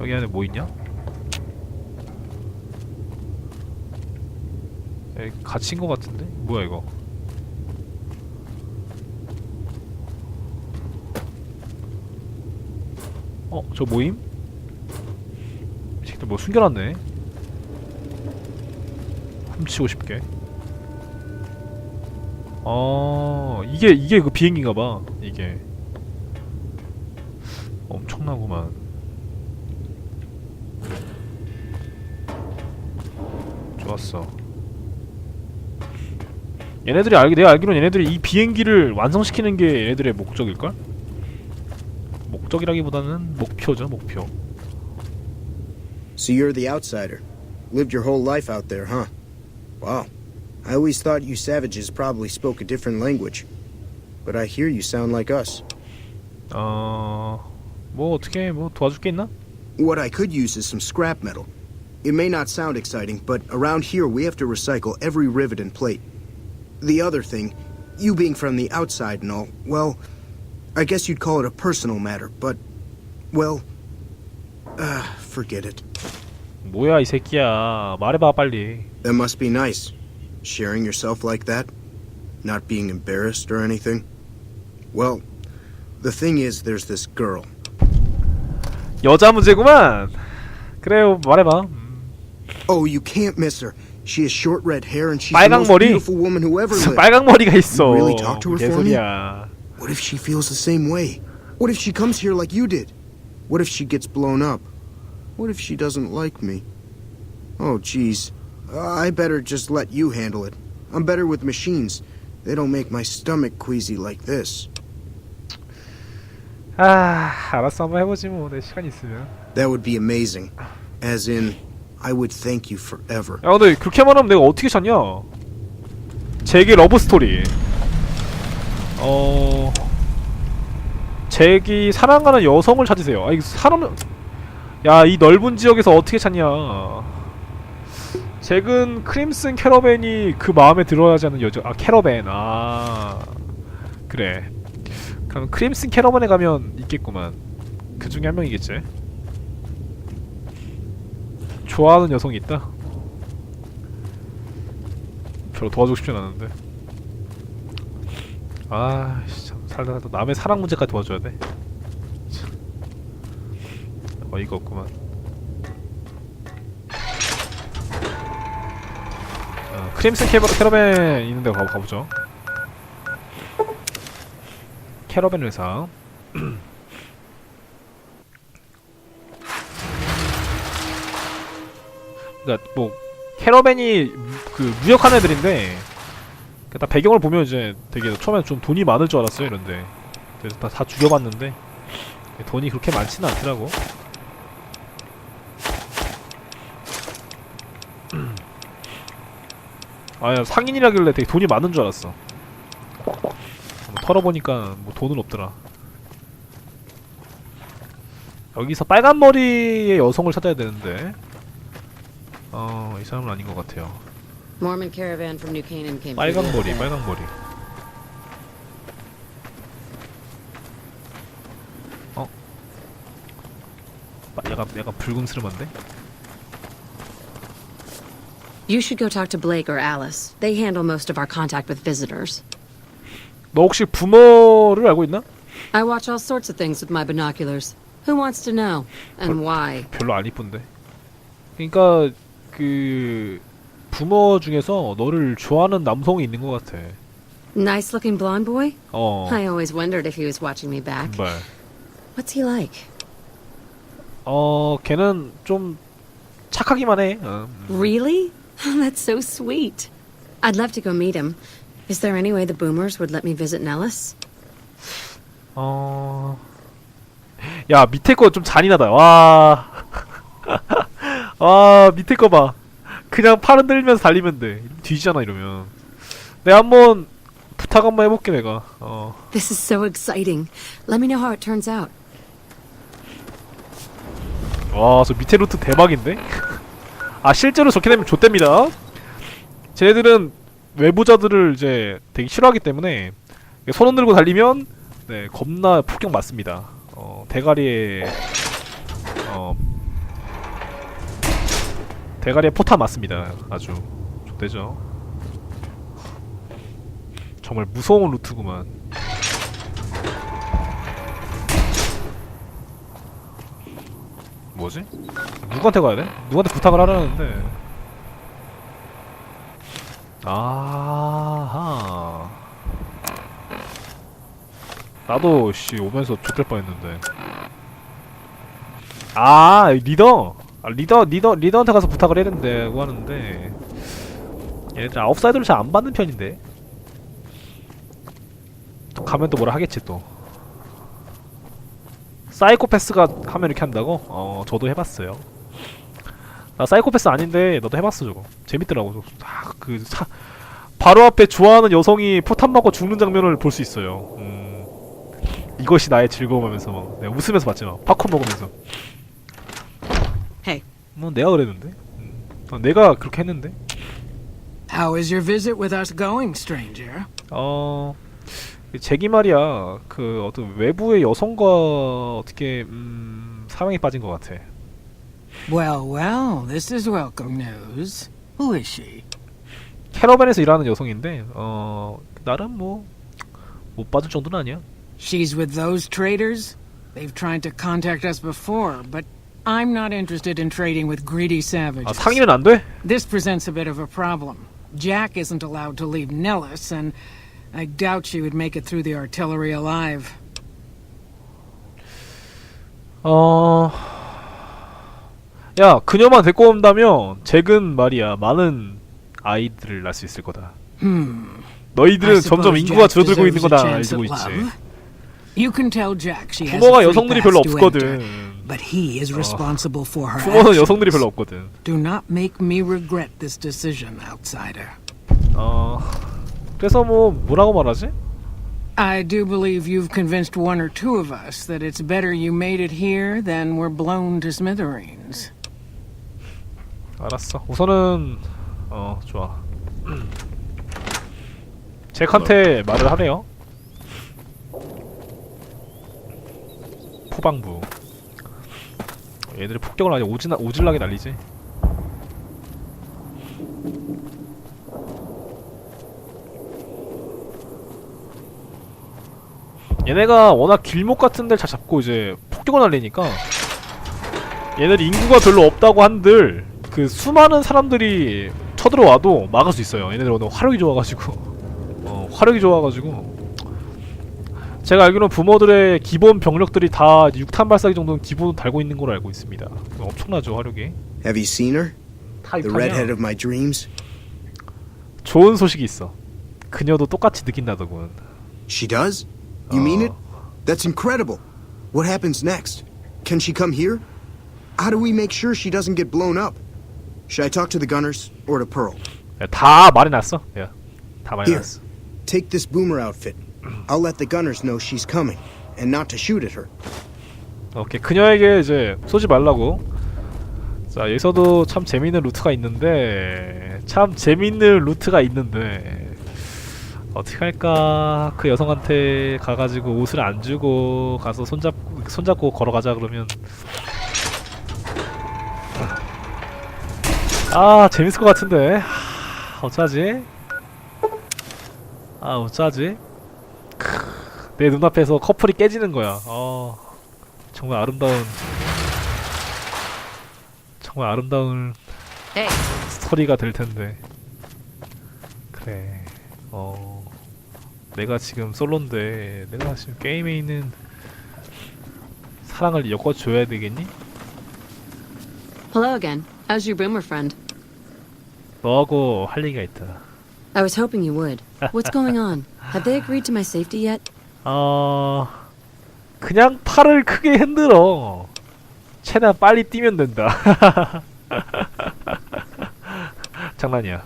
여기 안에 뭐 있냐? 여기 갇힌 거 같은데? 뭐야 이거? 어? 저 모임? 이 새끼들 뭐 숨겨놨네 훔치고 싶게 어 이게 이게 그 비행기인가봐 이게 엄청나구만 좋았어 얘네들이 알기 내가 알기로는 얘네들이 이 비행기를 완성시키는 게 얘네들의 목적일걸? 목적이라기보다는 목표죠 목표 So you're the outsider. Lived your whole life out there, huh? Wow. I always thought you savages probably spoke a different language. But I hear you sound like us. 어... 뭐 어떻게 뭐 도와줄 게 있나? What I could use is some scrap metal. It may not sound exciting, but around here we have to recycle every rivet and plate. The other thing, you being from the outside and all, well, I guess you'd call it a personal matter, but, well, uh, forget it. 뭐야 이 새끼야 말해봐 빨리 That must be nice. Sharing yourself like that? Not being embarrassed or anything? Well, the thing is, there's this girl. 여자 문제구만 그래요 말해봐 Oh, you can't miss her. She has short red hair and she's the 빨강 most 머리. beautiful woman who ever lived. 빨강 머리가 있어 You really talk to her for me? 개소리야 What if she feels the same way? What if she comes here like you did? What if she gets blown up? What if she doesn't like me? Oh, jeez. Uh, I better just let you handle it. I'm better with machines. They don't make my stomach queasy like this. 아 알았어 한번 해보지 뭐 내 시간 있으면 That would be amazing. As in, I would thank you forever. 야 근데 그렇게 말하면 내가 어떻게 찾냐? 잭의 러브 스토리. 어... 잭이 사랑하는 여성을 찾으세요. 아 이거 사람 야이 넓은 지역에서 어떻게 찾냐? 잭은 크림슨 캐러밴이 그 마음에 들어야지 하는 여자 아 캐러밴 아 그래. 그럼 크림슨 캐러밴에 가면 있겠구만. 그 중에 한 명이겠지 좋아하는 여성이 있다? 별로 도와주고 싶진 않은데. 아씨 참 살다 살다 남의 사랑 문제까지 도와줘야 돼. 참. 어이가 없구만. 어, 크림슨 캐러, 캐러밴 있는 데 가, 가보죠. 캐러밴 회사 그니까 뭐 캐러밴이 그 무역한 애들인데 그다 배경을 보면 이제 되게 처음에 좀 돈이 많을 줄 알았어요 이런데. 그래서 다, 다 죽여봤는데 돈이 그렇게 많지는 않더라고. 아야 상인이라길래 되게 돈이 많은 줄 알았어. 뭐 털어보니까 뭐 돈은 없더라. 여기서 빨간 머리의 여성을 찾아야 되는데 어, 이 사람은 아닌 것 같아요. Mormon caravan from New Canaan came through 빨강 the 머리, day. 빨강 머리. 어? 빠- 약간 약간 불금스름한데? You should go talk to Blake or Alice. They handle most of our contact with visitors. 너 혹시 부모를 알고 있나? I watch all sorts of things with my binoculars. Who wants to know? And why? 별로 안 이쁜데. 그러니까 그 부모 중에서 너를 좋아하는 남성이 있는 것 같아. Nice looking blonde boy? 어. I always wondered if he was watching me back. 정말. What's he like? 어, 걔는 좀 착하기만 해. 어. Really? That's so sweet. I'd love to go meet him. Is there any way the boomers would let me visit Nellis? 어. 야, 밑에 거 좀 잔인하다. 와. 와, 밑에 거 봐. 그냥 팔 흔들면서 달리면 돼. 뒤지잖아, 이러면. 내가 한번 부탁 한번 해볼게, 내가. 어. This is so exciting. Let me know how it turns out. 와, 저 밑에 루트 대박인데? 아, 실제로 저렇게 되면 좆됩니다. 쟤네들은 외부자들을 이제 되게 싫어하기 때문에 손 흔들고 달리면 네, 겁나 폭격 맞습니다. 어, 대가리에 어, 대가리에 포탄 맞습니다. 아주 좋대죠. 정말 무서운 루트구만. 뭐지? 누구한테 가야 돼? 누구한테 부탁을 하라는데. 아하. 나도 씨 오면서 좆될 뻔했는데. 아 리더. 아, 리더 리더 리더한테 가서 부탁을 해야 된다고 하는데 얘네들 아웃사이더를 잘 안 받는 편인데. 또 가면 또 뭐라 하겠지 또. 사이코패스가 하면 이렇게 한다고? 어 저도 해봤어요. 나 사이코패스 아닌데 너도 해봤어 저거. 재밌더라고. 저거. 아, 그 사, 바로 앞에 좋아하는 여성이 포탄 맞고 죽는 장면을 볼 수 있어요. 음, 이것이 나의 즐거움 하면서 막 내가 웃으면서 봤지 막 팝콘 먹으면서. 뭐 내가 그랬는데. 음, 어, 내가 그렇게 했는데. How is your visit with us going, stranger? 어 제기 말이야 그 어떤 외부의 여성과 어떻게 음, 사랑에 빠진 것 같아. Well, well, this is welcome news. Who is she? 캐러밴에서 일하는 여성인데 어 나름 뭐 못 빠질 정도는 아니야. She's with those traders? They've tried to contact us before, but I'm not interested in trading with greedy 아 savages. 상의는 안 돼? This presents a bit of a problem. Jack isn't allowed to leave Nellis, and I doubt she would make it through the artillery alive. 어. 야, 그녀만 데리고 온다면 잭은 말이야 많은 아이들을 낳을 수 있을 거다. Hmm. 너희들은 I 점점 suppose 인구가 Jack 줄어들고 있는 deserves a 거다 chance 알고 at 있지. love. You can tell Jack she has 부모가 a free 여성들이 pass 별로 to 없거든. enter, but he is responsible for her 부모는 actions. 여성들이 별로 없거든. Do not make me regret this decision, outsider. 어. 그래서 뭐 뭐라고 말하지? I do believe you've convinced one or two of us that it's better you made it here than were blown to smithereens. 알았어. 우선은 어 좋아. 잭한테 말을 하래요. 포방부. 얘들이 폭격을 아주 오지나 오질나게 날리지. 얘네가 워낙 길목 같은 데를 잘 잡고 이제 폭격을 날리니까 얘네들 인구가 별로 없다고 한들 그 수많은 사람들이 쳐들어와도 막을 수 있어요. 얘네들 오늘 화력이 좋아가지고 어, 화력이 좋아가지고 제가 알기로는 부모들의 기본 병력들이 다 6탄 발사기 정도는 기본 달고 있는 걸로 알고 있습니다. 엄청나죠 화력이. Have you seen her? 다 The redhead of my dreams? 좋은 소식이 있어. 그녀도 똑같이 느낀다더군. She does? You mean it? Oh. That's incredible. What happens next? Can she come here? How do we make sure she doesn't get blown up? Should I talk to the gunners or to Pearl? 야, 다 말해놨어. 야, 다 Here, 말해놨어. take this boomer outfit. I'll let the gunners know she's coming, and not to shoot at her. 오케이 그녀에게 이제 쏘지 말라고. 자 여기서도 참 재밌는 루트가 있는데 참 재밌는 루트가 있는데 어떻게 할까? 그 여성한테 가가지고 옷을 안 주고 가서 손잡고 손잡고 걸어가자 그러면. 아 재밌을 것 같은데. 하, 어쩌지? 아 어쩌지? 크, 내 눈앞에서 커플이 깨지는 거야 어 정말 아름다운 정말 아름다운 Hey, 스토리가 될 텐데 그래 어 내가 지금 솔로인데 내가 지금 게임에 있는 사랑을 엮어줘야 되겠니? hello again. How's your boomer friend? 너하고 할 얘기가 있다 I was hoping you would. What's going on? Have they agreed to my safety yet? 어 그냥 팔을 크게 흔들어 최대한 빨리 뛰면 된다 장난이야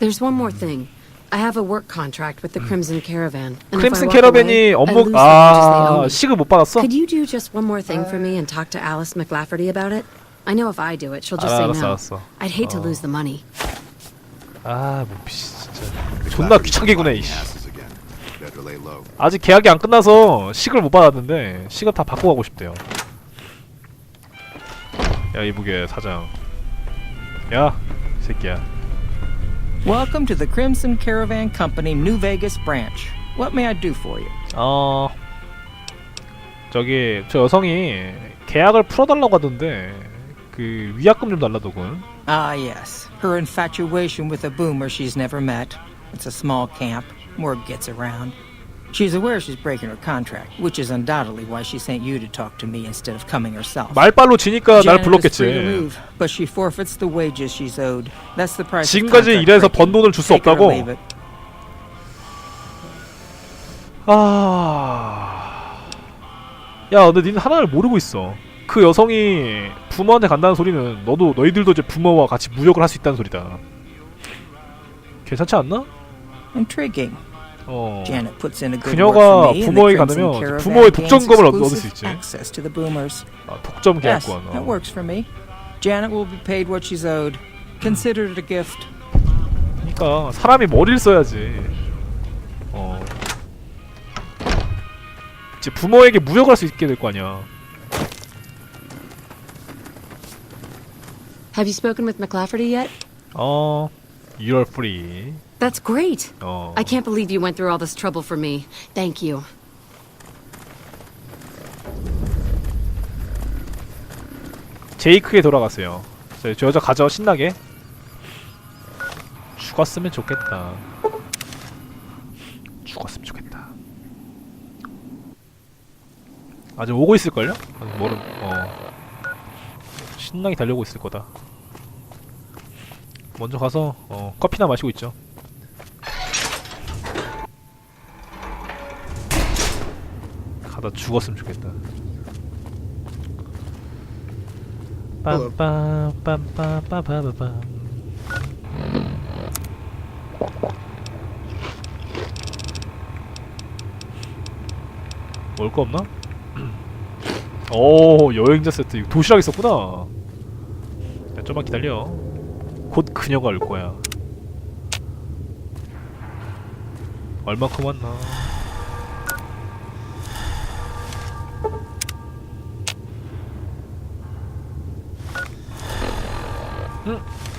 There's one more thing. I have a work contract with the Crimson Caravan. And if I 크림슨 walk 캐러밴이 away, I 업무 lose the wages they owe 아 me. 시급 못 받았어? Could you do just one more thing for me and talk to Alice McLafferty about it? I know if I do it, she'll just say 알았어 no. 알았어 I'd hate to lose the money. 아뭐 진짜 존나 귀찮게 구네 이씨 아직 계약이 안 끝나서 시급을 못 받았는데 시급 다 받고 가고 싶대요 야 이북의 사장 야, 이 새끼야. Welcome to the Crimson Caravan Company New Vegas branch. What may I do for you? 어 저기 저 여성이 계약을 풀어달라고 하던데 그 위약금 좀 달라더군. Ah, yes. Her infatuation with a boomer she's never met. It's a small camp. Word gets around. She's aware she's breaking her contract, which is undoubtedly why she sent you to talk to me instead of coming herself. 말빨로 지니까 날 Janet is free to 불렀겠지. leave, but she forfeits the wages she's owed. That's the price. of 지금까지 contract 일해서 번 breaking. 돈을 줄 수 Take it or 없다고? leave it. 아, 야, 근데 니는 하나를 모르고 있어. 그 여성이 부모한테 간다는 소리는 너도 너희들도 이제 부모와 같이 무역을 할 수 있다는 소리다. 괜찮지 않나? Intriguing. 어. Janet puts in a good 그녀가 Crimson 가면 부모의 독점금을 얻- 얻을 수 exclusive 있지. Access to the boomers. 아, 독점 Yes, 계약권. that 어. works for me. Janet will be paid what she's owed. Consider it a gift. 그러니까 사람이 머리를 써야지. 어. 이제 부모에게 무역할 수 있게 될 거 아니야. Have you spoken with McLafferty yet? 어. You're free. That's great. 어. I can't believe you went through all this trouble for me. Thank you. 제이크에 돌아갔어요. 저, 저 여자 가져 신나게. 죽었으면 좋겠다. 죽었으면 좋겠다. 아직 오고 있을걸요? 아직 모름. 어. 신나게 달려오고 있을 거다. 먼저 가서 어, 커피나 마시고 있죠. 가다 죽었으면 좋겠다. Hello. 빰빰빰빰빰빰빰 올 거 없나? 오 여행자 세트 이거 도시락 있었구나 야 좀만 기다려 곧 그녀가 올 거야 얼마큼 왔나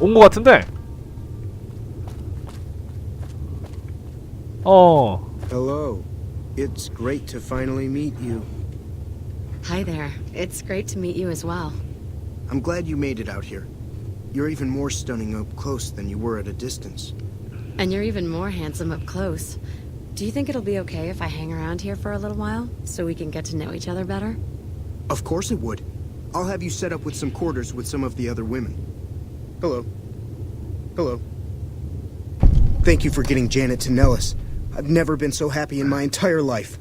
온 거 같은데? 어 Hello. It's great to finally meet you. Hi there. It's great to meet you as well. I'm glad you made it out here. You're even more stunning up close than you were at a distance. And you're even more handsome up close. Do you think it'll be okay if I hang around here for a little while so we can get to know each other better? Of course it would. I'll have you set up with some quarters with some of the other women. Hello. Hello. Thank you for getting Janet to Nellis. I've never been so happy in my entire life.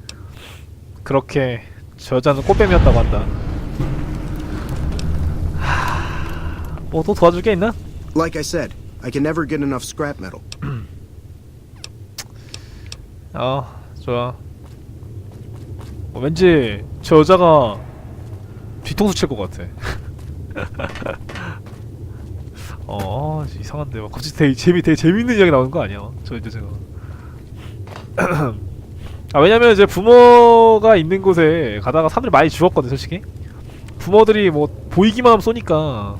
그렇게 저 여자는 꽃뱀이었다고 한다 뭐또 도와줄 게 있나? Like I said, I can never get enough scrap metal. 어 좋아 어, 왠지 저 여자가 뒤통수 칠 것 같아 어 아, 이상한데. 막 갑자기 되게 재미 되게 재밌는 이야기 나오는 거 아니야? 저 이제 제가. 아 왜냐면 이제 부모가 있는 곳에 가다가 사람들이 많이 죽었거든 솔직히. 부모들이 뭐 보이기만 하면 쏘니까.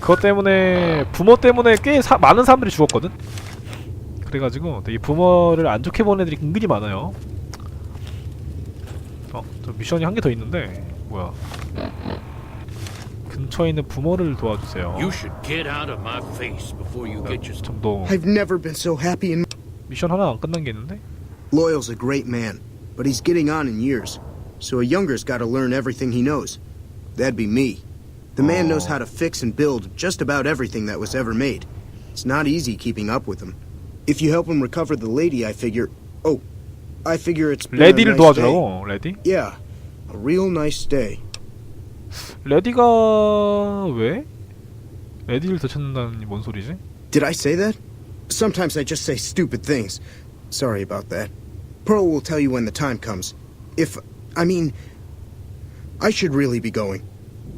그것 때문에 부모 때문에 꽤 사- 많은 사람들이 죽었거든? 그래가지고 되게 부모를 안 좋게 보는 애들이 은근히 많아요. 어, 저 미션이 한 개 더 있는데 뭐야? 근처에 있는 부모를 도와주세요. You should get out of my face before you get yourself. 좀더 I've never been so happy in 미션 하나 안 끝난 게 있는데? Loyal's a great man, but he's getting on in years. So a younger's got to learn everything he knows. That'd be me. The man knows Oh. how to fix and build just about everything that was ever made. It's not easy keeping up with him. If you help him recover the lady, I figure. Oh, I figure it's been a 레디를 nice day. 도와주라고. 레디? Yeah, a real nice day. 레디가 왜? 레디를 되찾는다는 뭔 소리지? Did I say that? Sometimes I just say stupid things. Sorry about that. Pearl will tell you when the time comes. If, I mean, I should really be going.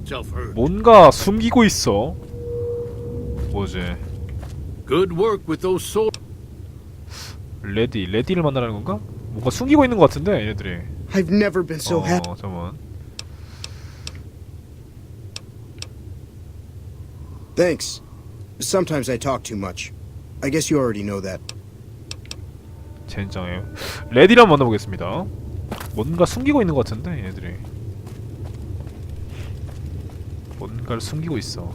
Self-hurt. 뭔가 숨기고 있어. 뭐지? Good work with those soldiers. 레디, 레디를 만나라는 건가? 뭔가 숨기고 있는 것 같은데 얘들이. I've never been so 어, happy. 잠깐 Thanks. Sometimes I talk too much. I guess you already know that. 젠장해요. 한번 만나보겠습니다. 뭔가 숨기고 있는 것 같은데 얘들이. 뭔가를 숨기고 있어.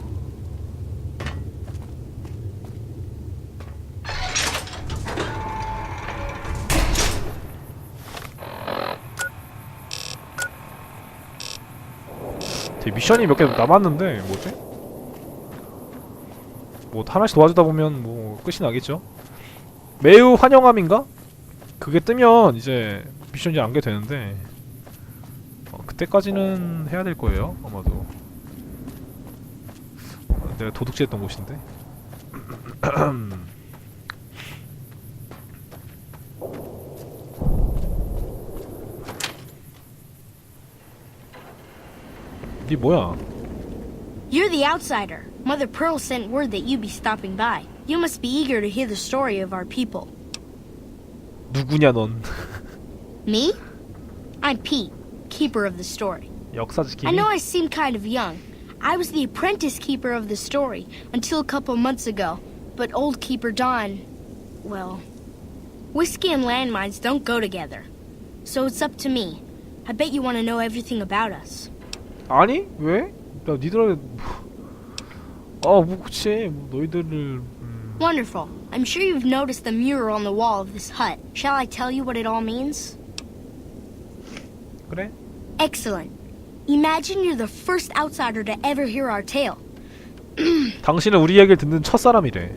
미션이 몇 개 남았는데 뭐지? 뭐 하나씩 도와주다 보면 뭐 끝이 나겠죠? 매우 환영함인가? 그게 뜨면 이제 미션이 안게 되는데 어, 그때까지는 해야 될 거예요 아마도 어, 내가 도둑질했던 곳인데 니 뭐야 You're the outsider. Mother Pearl sent word that you'd be stopping by. You must be eager to hear the story of our people. 누구냐 넌 Me? I'm Pete, keeper of the story. 역사 I 지킴이 know I seem kind of young. I was the apprentice keeper of the story until a couple months ago, but old keeper Don, well, whiskey and landmines don't go together. So it's up to me. I bet you want to know everything about us. 아니 왜? 야 니들 아뭐 그치 뭐 너희들을 음, Wonderful. I'm sure you've noticed the mural on the wall of this hut. Shall I tell you what it all means? 그래? Excellent. Imagine you're the first outsider to ever hear our tale. 당신은 우리 이야기를 듣는 첫 사람이래